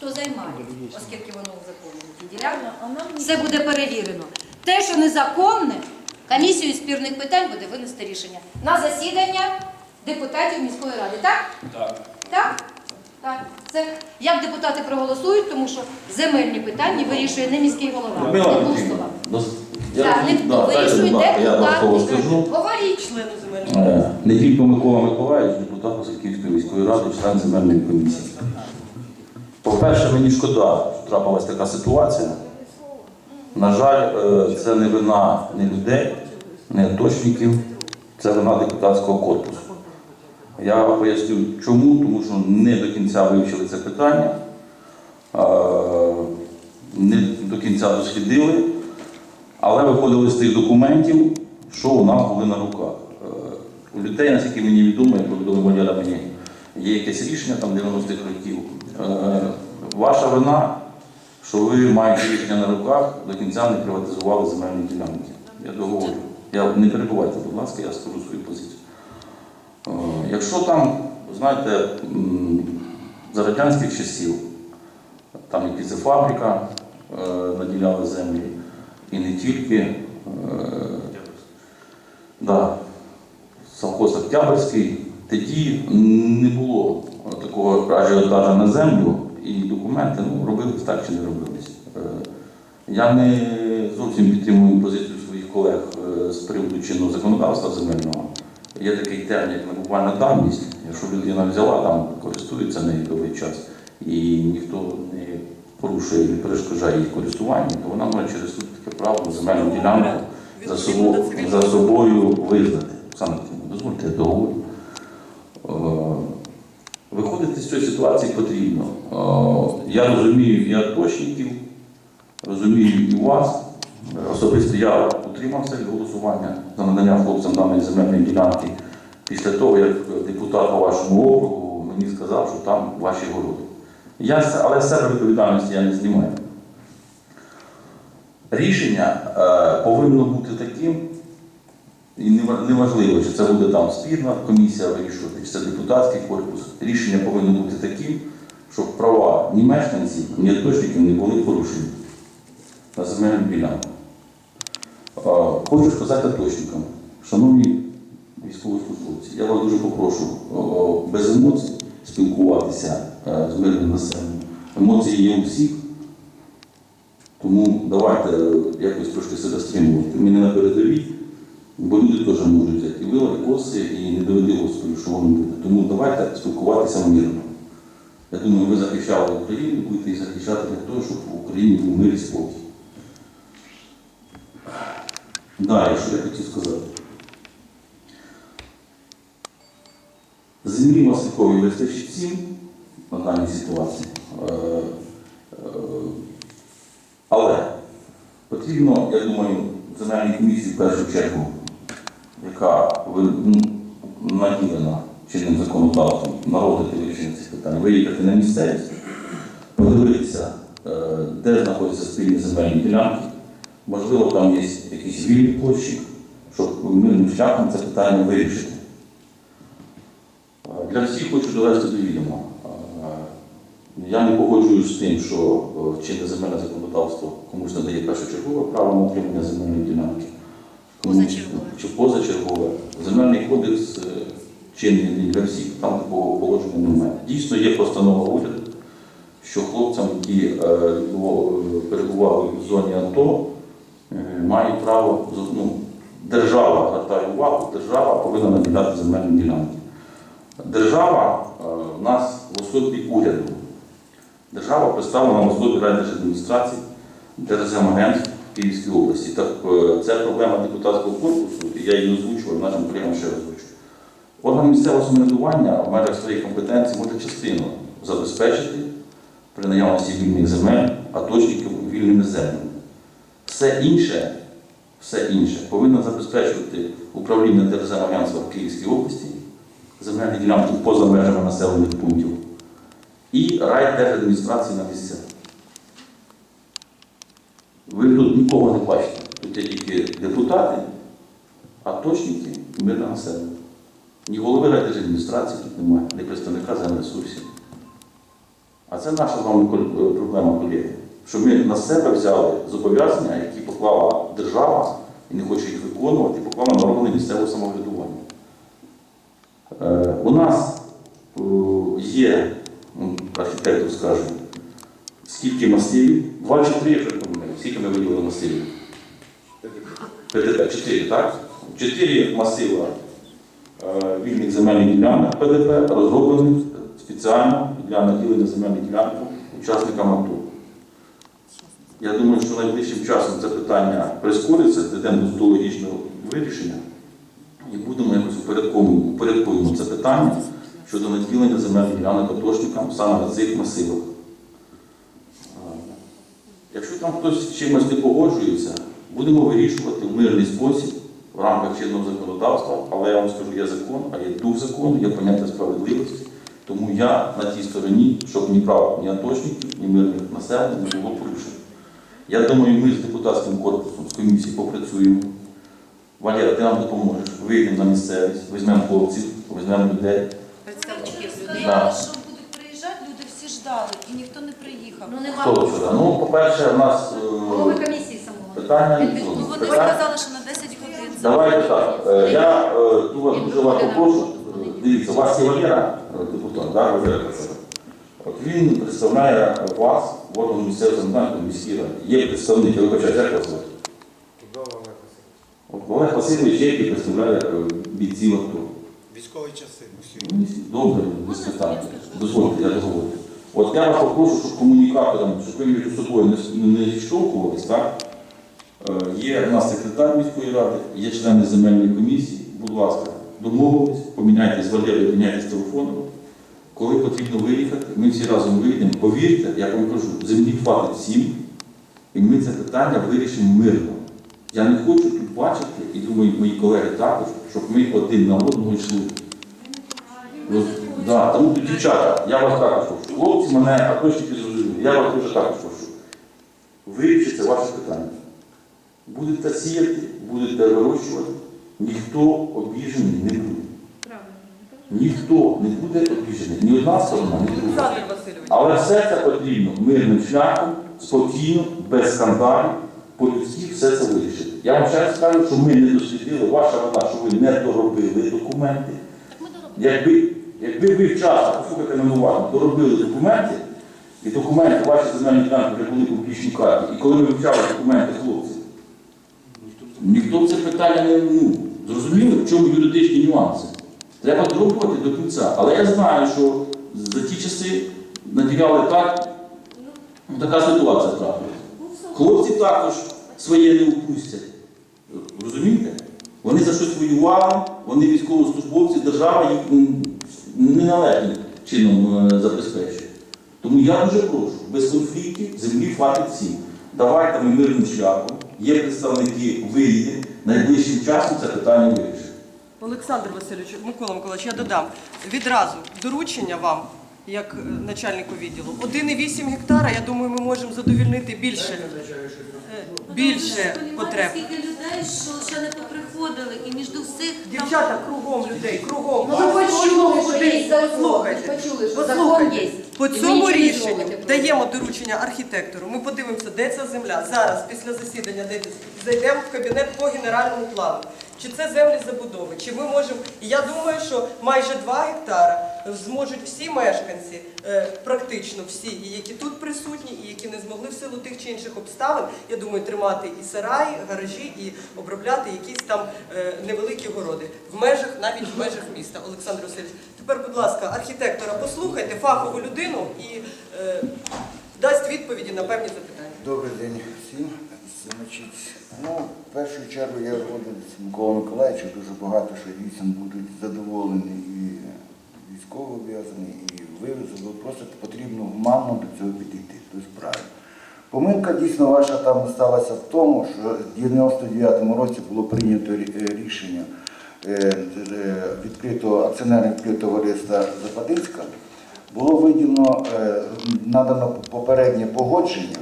хто займає, оскільки воно узаконено. Ті ділянки. Все буде перевірено. Те, що незаконне, комісією спірних питань буде винести рішення на засідання депутатів міської ради. Так? Так. Так? Так. Це як депутати проголосують, тому що земельні питання вирішує не міський голова. Не Буслова. Так, не да, вирішує депутат. Говоріть. Члени земельної Е, Неділько Микола Миколаївич, депутат Васильківської міської ради, член земельної комісії. По-перше, мені шкода, що трапилась така ситуація. На жаль, е, це не вина не людей, не аточників, це вина депутатського корпусу. Я поясню чому, тому що не до кінця вивчили це питання, е, не до кінця дослідили, але виходили з тих документів, що у нас були на руках. Е, У людей, наскільки мені відомо, як повідомив мені, є якесь рішення там 90-х років. Ваша вина, що ви маєте рішення на руках, до кінця не приватизували земельні ділянки. Я договорю. Я не перебувайте, будь ласка, я скажу свою позицію. Е, Якщо там, знаєте, за радянських часів, там якась фабрика е, наділяла землі, і не тільки. Е, да, совхоз Октябрьський, тоді не було такого ажіотажу на землю, і документи ну, робились так чи не робились. Е, Я не зовсім підтримую позицію своїх колег е, з приводу чинного законодавства земельного. Є такий термін, як набувальна давність. Якщо людина взяла, там користується нею довгий час, і ніхто не порушує, не перешкоджає її користуванню, то вона може через суд таке право земельну ділянку за собою, за собою визнати. Саме дозвольте, я договорю. Виходити з цієї ситуації потрібно. Е, Я розумію і аточників, розумію і вас. Особисто я утримався від голосування за надання хлопцям даної земельної ділянки після того, як депутат по вашому округу мені сказав, що там ваші городи. Я, але себе відповідальності я не знімаю. Рішення е, повинно бути таким, і неважливо, чи це буде там спірна комісія вирішувати, чи це депутатський корпус. Рішення повинно бути таким, щоб права ні мешканців, ні аточників не були порушені на земельну ділянку. Хочу сказати аточникам, шановні військовослужбовці, я вас дуже попрошу без емоцій спілкуватися е, з мирним населенням. Емоції є у всіх. Тому давайте е, якось трошки себе стримувати. Ми не на передовій, бо люди теж можуть взяти і вила, і коси, і не доведи Господу, що воно буде. Тому давайте спілкуватися мирно. Я думаю, ви захищали Україну, будете її захищати для того, щоб в Україні був мир і спокій. Далі, що я хотів сказати. Землі Васильковій вистачить на даній ситуації. Е, е, Але потрібно, я думаю, земельній комісії в першу чергу, яка м, наділена чинним законодавством, народити вирішення цих питань, виїхати на місцевість, подивитися, е, де знаходяться спільні земельні ділянки. Можливо, там є якісь вільні площі, щоб мирним шляхом це питання вирішити. Е, Для всіх хочу довести до відома. Е, Я не погоджуюсь з тим, що чинне земельне законодавство комусь надає першочергове право на отримання земельної ділянки. Позачергове. Позачергове. Земельний кодекс е, чинний для всіх, там такого положення немає. Дійсно є постанова уряду, що хлопцям, які е, е, перебували в зоні АТО, мають право, ну, держава, звертаю увагу, держава повинна наділяти земельні ділянки. Держава в нас в особі уряду. Держава представлена в особі райдержадміністрації, Держземагентств Київської області. Так е, це проблема депутатського корпусу, і я її озвучував, нашим колегам ще озвучу. Орган місцевого самоврядування в межах своїх компетенцій може частину забезпечити при наявності вільних земель, а точників вільними землями. Все інше, все інше повинно забезпечувати управління Держземагентства в Київській області, земельні ділянки поза межами населених пунктів і райдержадміністрації на місцях. Ви тут нікого не бачите. Тут є тільки депутати, аточники і мирне населення. Ні голови райдержадміністрації тут немає, ні представника земресурсів. А це наша з вами проблема, колеги. Що ми на себе взяли зобов'язання, які поклала держава і не хоче їх виконувати, поклала на органи місцевого самоврядування. Е, у нас е, є, архітектор скаже, скільки масивів? Два чи три, якщо не помиляю. Скільки виділили? ПДП, чотири, так? Чотири масива е, вільних земельних ділянок ПДП розроблених спеціально для наділення земельних ділянок учасникам АТО. Я думаю, що найближчим часом це питання прискориться, дійдемо до логічного вирішення і будемо якось упорядковуємо, це питання щодо наділення земельних ділянок атошникам саме на цих масивах. Якщо там хтось з чимось не погоджується, будемо вирішувати в мирний спосіб в рамках чинного законодавства, але я вам скажу, є закон, а є дух закону, є поняття справедливості. Тому я на тій стороні, щоб ні прав, ні атошників, ні мирних населення не було порушено. Я думаю, ми з депутатським корпусом, з комісії попрацюємо. Валера, ти нам допоможеш. Вийдемо на місцевість, візьмемо хлопців, візьмемо людей. Представників людей. Стояли, що будуть приїжджати, люди всі ждали, і ніхто не приїхав. Ну нема Хто сюди? Ну, по-перше, у нас голови е, комісії самого. питання відсутні. Ну, вони Питання- сказали, що на 10 годин. Давайте так. е, Я е, дуже, дуже вас попрошу. Е, Дивіться, у вас є Валера, е, депутат, да, Валера. От він представляє вас в органу місцевого самоврядування міській раді. Є представник, я вибачаю, як вас звати? От Олег Васильович, є, який представляє е, бійців АТО. Військові часи. Добре, без питань. Дозвольте, я договорю. От я вас попрошу, щоб комунікаторам, щоб ви між собою не, не зіштовхувались, так? Е, Є в нас секретар міської ради, є члени земельної комісії. Будь ласка, домовились, поміняйтесь з Валерою, поміняйтесь телефоном. Коли потрібно виїхати, ми всі разом виїдемо. Повірте, я вам кажу, землі хватить всім, і ми це питання вирішимо мирно. Я не хочу тут бачити, і думаю, мої колеги також, щоб ми один на одного йшли. Да, тому дівчата, я вас також прошу. Хлопці мене, а точно зрозуміли, я вас дуже також прошу. Вирішиться ваше питання. Будете сіяти, будете вирощувати, ніхто обіжений не буде. Ніхто не буде обіжений. Ні одна сторона, ні друга. Але все це потрібно мирним шляхом, спокійно, без скандалів, по-людськи все це вирішити. Я вам ще раз скажу, що ми не дослідили, ваша вина, що ви не доробили документи. Якби, якби ви вчасно, послухайте мене уважно, доробили документи, і документи ваші земельні ділянки вже були публічній карті, і коли ми вивчали документи хлопців, ніхто в це питання не ну, зрозуміли, в чому юридичні нюанси. Треба доробити до кінця. Але я знаю, що за ті часи наділяли так, ну, така ситуація трапилася. Хлопці також своє не упустять. Розумієте? Вони за щось воювали, вони військовослужбовці, держава їх неналежним чином е, забезпечує. Тому я дуже прошу, без конфліктів землі хватить всім. Давайте ми мирним шляхом, є представники, виїде, найближчим часом це питання вирішить. Олександр Васильович, Микола Миколаївич, я додам відразу доручення вам, як е, начальнику відділу. 1,8 гектара, я думаю, ми можемо задовільнити більше, більше потреб. Скільки людей, що ще не поприходили, і між всіх Дівчата, кругом людей, кругом. Ну ви почули, що є закон. Послухайте. почули, що закон є. По цьому рішенню даємо доручення архітектору. Ми подивимося, де ця земля. Зараз, після засідання, де зайдемо в кабінет по генеральному плану. Чи це землі забудови? Чи ми можемо. Я думаю, що майже 2 гектара зможуть всі мешканці, е, практично всі, і які тут присутні, і які не змогли в силу тих чи інших обставин, я думаю, тримати і сараї, гаражі, і обробляти якісь там е, невеликі городи в межах, навіть в межах міста. Олександр Васильович, тепер, будь ласка, архітектора, послухайте фахову людину і е, дасть відповіді на певні запитання. Добрий день всім. Значить, ну, в першу чергу я згоден з Миколою Миколаївичем, дуже багато що дійсно будуть задоволені і військово обв'язані, і вивезли. Просто потрібно гуманно до цього підійти. Тобто правильно. Помилка дійсно ваша там сталася в тому, що в 99-му році було прийнято е, рішення е, е, відкритого акціонерного товариства Западинська. Було виділено, надано попереднє погодження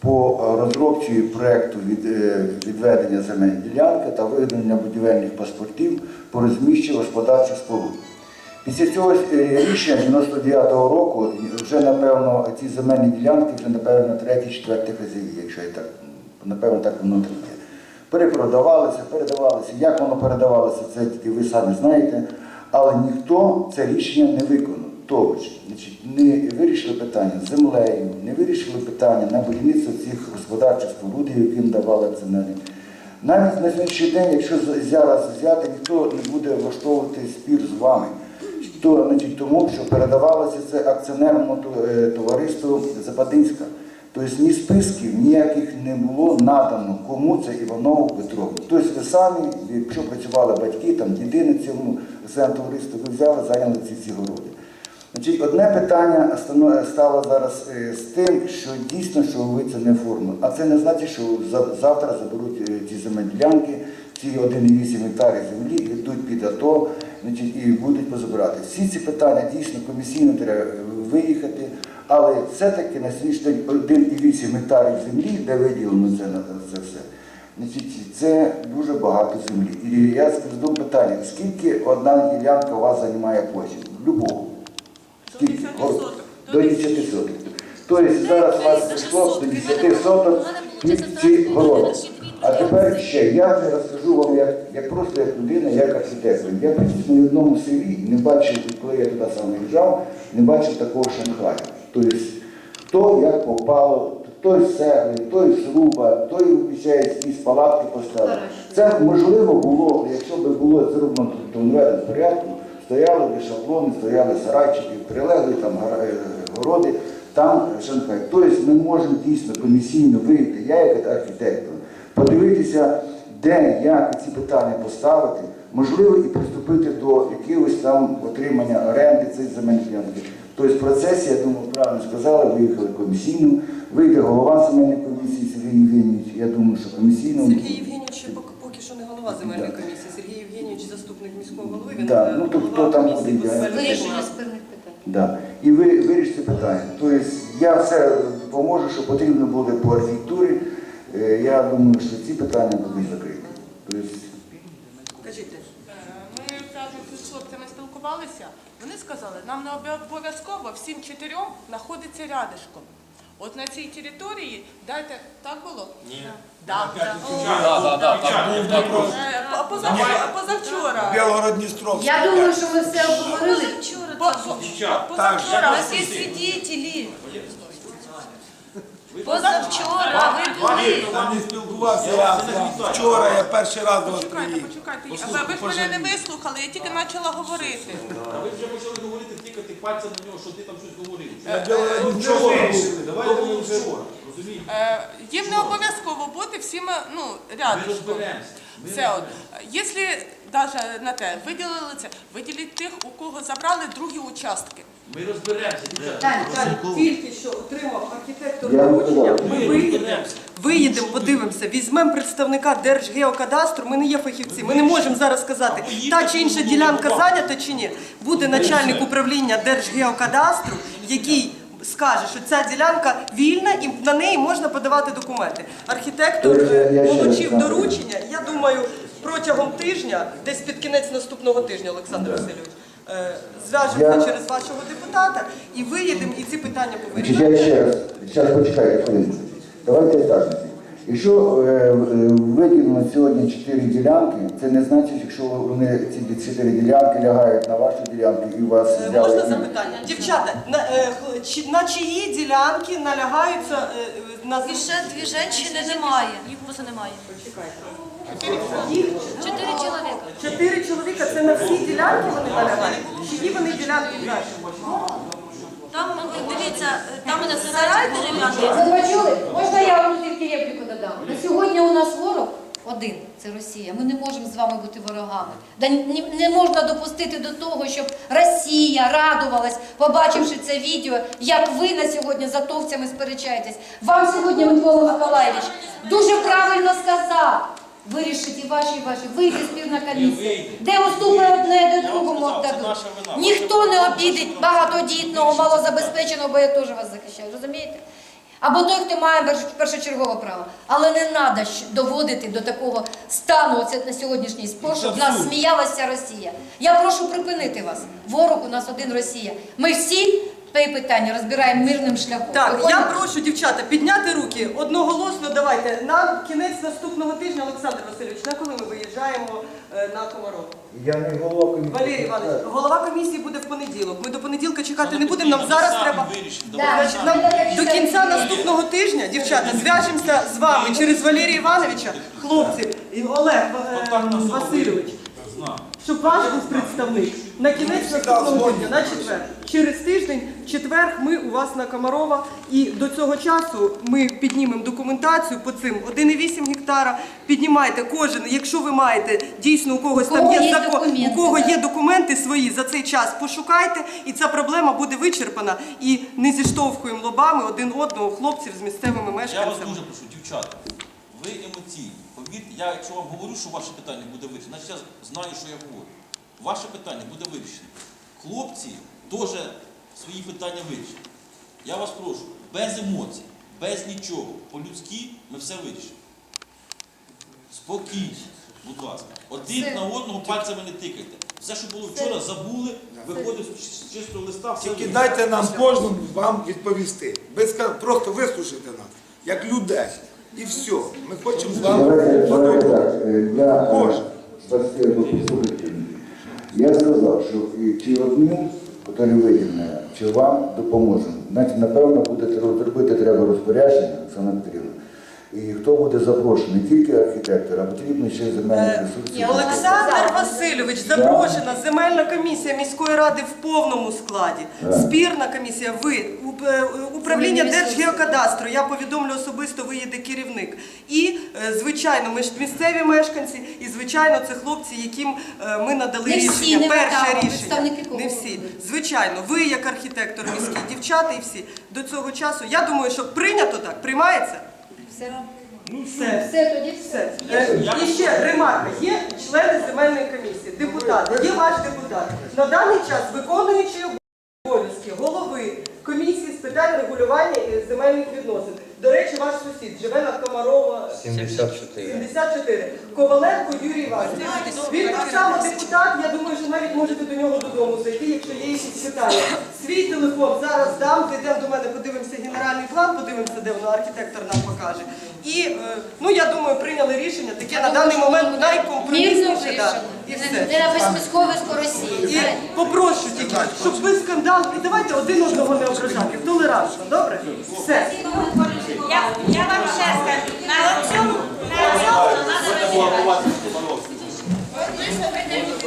по е, розробці проєкту від, е, відведення земельної ділянки та видання будівельних паспортів по розміщенню господарчих споруд. Після цього е, рішення 99-го року вже напевно ці земельні ділянки вже напевно треті, четверті хазяї, якщо я так напевно так воно так. Перепродавалися, передавалися. Як воно передавалося, це тільки ви самі знаєте. Але ніхто це рішення не виконав. Тобто, не вирішили питання з землею, не вирішили питання на будівництво цих господарчих споруд, яким давали акціонери. Навіть на сьогоднішній день, якщо зараз взяти, ніхто не буде влаштовувати спір з вами. То, значить, тому що передавалося це акціонерному е, товариству Западинська. Тобто ні списків ніяких не було надано, кому це Іванову Петрову. Тобто ви самі, якщо працювали батьки, там діди на цьому акціонерному товаристві, ви взяли, зайняли ці всі городи. Значить, одне питання стало зараз е, з тим, що дійсно, що ви це не оформили. А це не значить, що за- завтра заберуть е, ці земельні ділянки, ці 1,8 гектарів землі йдуть під АТО значить, і будуть позабирати. Всі ці питання дійсно комісійно треба е, виїхати, але все-таки на сьогоднішній день 1,8 гектарів землі, де виділено це на це все. Це дуже багато землі. І я скажу питання, скільки одна ділянка у вас займає площі? Любого. До 10 соток. До 10. Тобто зараз у вас прийшло до 10 соток під ці городи. А тепер ще я не розкажу вам як, як просто як людина, як архітектор. Я практично в одному селі не бачив, коли я туди сам виїжджав, не бачив такого Шанхаю. Тобто, хто як попало, той з цегли, той з руба, той виходить, якісь палатки поставив. Це можливо було, якщо б було зроблено то в порядку, стояли шаблони, стояли сарайчики, прилегли там е, городи, там Шанхай. Тобто ми можемо дійсно комісійно вийти, я як архітектор, подивитися, де, як ці питання поставити, можливо, і приступити до якогось там отримання оренди цієї земельної ділянки. Тобто в процесі, я думаю, правильно сказали, виїхали комісійно, вийде голова земельної комісії Сергій Євгенійович, я думаю, що комісійно. Сергій Євгенійович поки що не голова земельної комісії. Сергій заступник міського голови. Він Да, е, ну, то хто там буде, я- Вирішення спірних питань. Да. І ви вирішите питання. Тобто я все поможу, що потрібно буде по архітектурі. Е, Я думаю, що ці питання будуть закриті. Тобто, Кажіть. Ми кажуть, з хлопцями спілкувалися. Вони сказали, нам не обов'язково всім чотирьом знаходиться рядишком. От на цій території дайте так було? Ні. Да. Е, а позавчора, а позавчора. Білгород-Дністровський. Я думаю, що ми все обговорили. Вчора По- по- У Позавчора. нас є свідетелі. Позавчора ви були. Там не спілкувався я. Вчора я перший раз до вас Почекайте, приїхав. почекайте. А ви, ж мене не вислухали, я тільки почала говорити. А ви вже почали говорити, тикати пальцем на нього, що ти там щось говорив. На Білгород-Дністровський. Давайте ми вчора, розумієте? Е, їм не обов'язково бути всіма ну, Ми рядышком. розберемося. Все от. Якщо навіть на те виділили це, виділіть тих, у кого забрали другі участки. Ми розберемося. Так, тільки що отримав архітектор доручення, ми виїдемо, виїдемо, подивимося, візьмемо представника Держгеокадастру, ми не є фахівці, ми не можемо зараз сказати, та чи інша ділянка зайнята чи ні. Буде начальник управління Держгеокадастру, який скаже, що ця ділянка вільна і на неї можна подавати документи. Архітектор получив доручення, я думаю, протягом тижня, десь під кінець наступного тижня, Олександр Васильович, е, зв'яжемося через вашого депутата і виїдемо, і ці питання повинні. я ще раз, зараз почекайте. Давайте так. Якщо е, е, виділено сьогодні чотири ділянки, це не значить, якщо вони ці чотири ділянки лягають на вашу ділянку і у вас Е, взяли. Можна і- запитання? Дівчата, на, е, хл- чи- на чиї ділянки налягаються е, на І ще дві жінки немає. Їх просто немає. Чотири чоловіка. Чотири чоловіка це на всі ділянки вони налягають? Чиї вони ділянки наші? Там, дивіться, там у нас сарай дерев'яний. Ви почули? Можна я вам тільки репліку додам? На сьогодні у нас ворог один це Росія. Ми не можемо з вами бути ворогами. Да не можна допустити до того, щоб Росія радувалась, побачивши це відео, як ви на сьогодні з атовцями сперечаєтесь. Вам сьогодні Микола Миколаївич дуже правильно сказав. Вирішить і ваші, і ваші. Вийде спірна комісія. Де уступи одне, де другому віддадуть. Ніхто не обідить багатодітного, малозабезпеченого, бо я теж вас захищаю. Розумієте? Або той, хто має першочергове право. Але не треба доводити до такого стану оце на сьогоднішній спор, щоб нас сміялася Росія. Я прошу припинити вас. Ворог у нас один Росія. Ми всі це питання розбираємо мирним шляхом. Так, я прошу дівчата підняти руки одноголосно. Давайте на кінець наступного тижня, Олександр Васильович, на коли ми виїжджаємо е, на Комаров? Я не голова комісії. Валерій Іванович, голова комісії буде в понеділок. Ми до понеділка чекати не будемо. Нам зараз треба. Значить, нам до кінця наступного тижня, дівчата, зв'яжемося з вами через Валерія Івановича, хлопці, і Олег е, Васильович, щоб ваш був представник. На кінець наступного тижня, на четвер. Через тиждень, в четвер, ми у вас на Комарова. І до цього часу ми піднімемо документацію по цим 1,8 гектара. Піднімайте кожен, якщо ви маєте дійсно у когось У там кого є є закон, у кого є документи свої за цей час пошукайте, і ця проблема буде вичерпана. І не зіштовхуємо лобами один одного хлопців з місцевими Я вас мешканцями. дуже прошу, дівчата, ви емоційні. Повірте, я якщо вам говорю, що ваше питання буде вирішено, значить я знаю, що я говорю. Ваше питання буде вирішено. Хлопці теж свої питання вирішать. Я вас прошу, без емоцій, без нічого, по-людськи ми все вирішимо. Спокійно, будь ласка. Один Все. на одного пальцями не тикайте. Все, що було вчора, забули, виходить з чистого листа, все Тільки дайте нам кожному вам відповісти. Ви просто вислухайте нас, як людей. І все. Ми хочемо. Давайте, давайте так, е, я е, мене. Я сказав, що і чи одним, які виділені, чи вам допоможемо. Значить, напевно, будете розробити треба розпорядження, Оксана Петрівна. І хто буде запрошений, не тільки архітектор, а потрібно ще й земельні ресурси. Олександр Васильович, запрошена земельна комісія міської ради в повному складі. Спірна комісія, ви е, управління. Держгеокадастру. Я повідомлю особисто, виїде керівник. І е, звичайно, ми ж місцеві мешканці, і звичайно, це хлопці, яким е, ми надали рішення. не Перше рішення. Не всі. Звичайно, ви як архітектор міський, дівчата і всі до цього часу. Я думаю, що прийнято так, приймається. Все. Все. Все, тоді все. Е, І ще ремарка. Є члени земельної комісії, депутати, є ваш депутат. На даний час виконуючий обов'язки голови комісії з питань регулювання земельних відносин. До речі, ваш сусід живе на Комарова 74. 74. Коваленко Юрій Іванович. Він так само депутат, я думаю, що навіть можете до нього додому зайти, якщо є якісь питання. Свій телефон зараз дам, зайдемо до мене, подивимося генеральний план, подивимося, де воно архітектор нам покаже. І е, ну я думаю, прийняли рішення таке на даний момент найкомпромісніше. да. І Не- все. Не Росії. І попрошу тільки, щоб ви скандал, і давайте один одного не ображати, толерантно, добре? Все. Я, я вам ще скажу, на цьому, на цьому,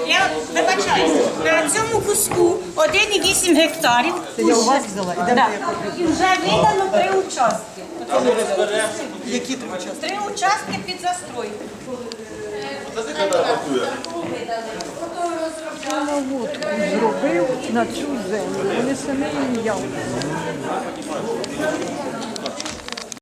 я вибачаюся, на цьому куску 1,8 гектарів. Це я у вас взяла. І вже видано три участки. Які три участки? Три участки під застройку. зробив на цю землю. Вони самі її явно.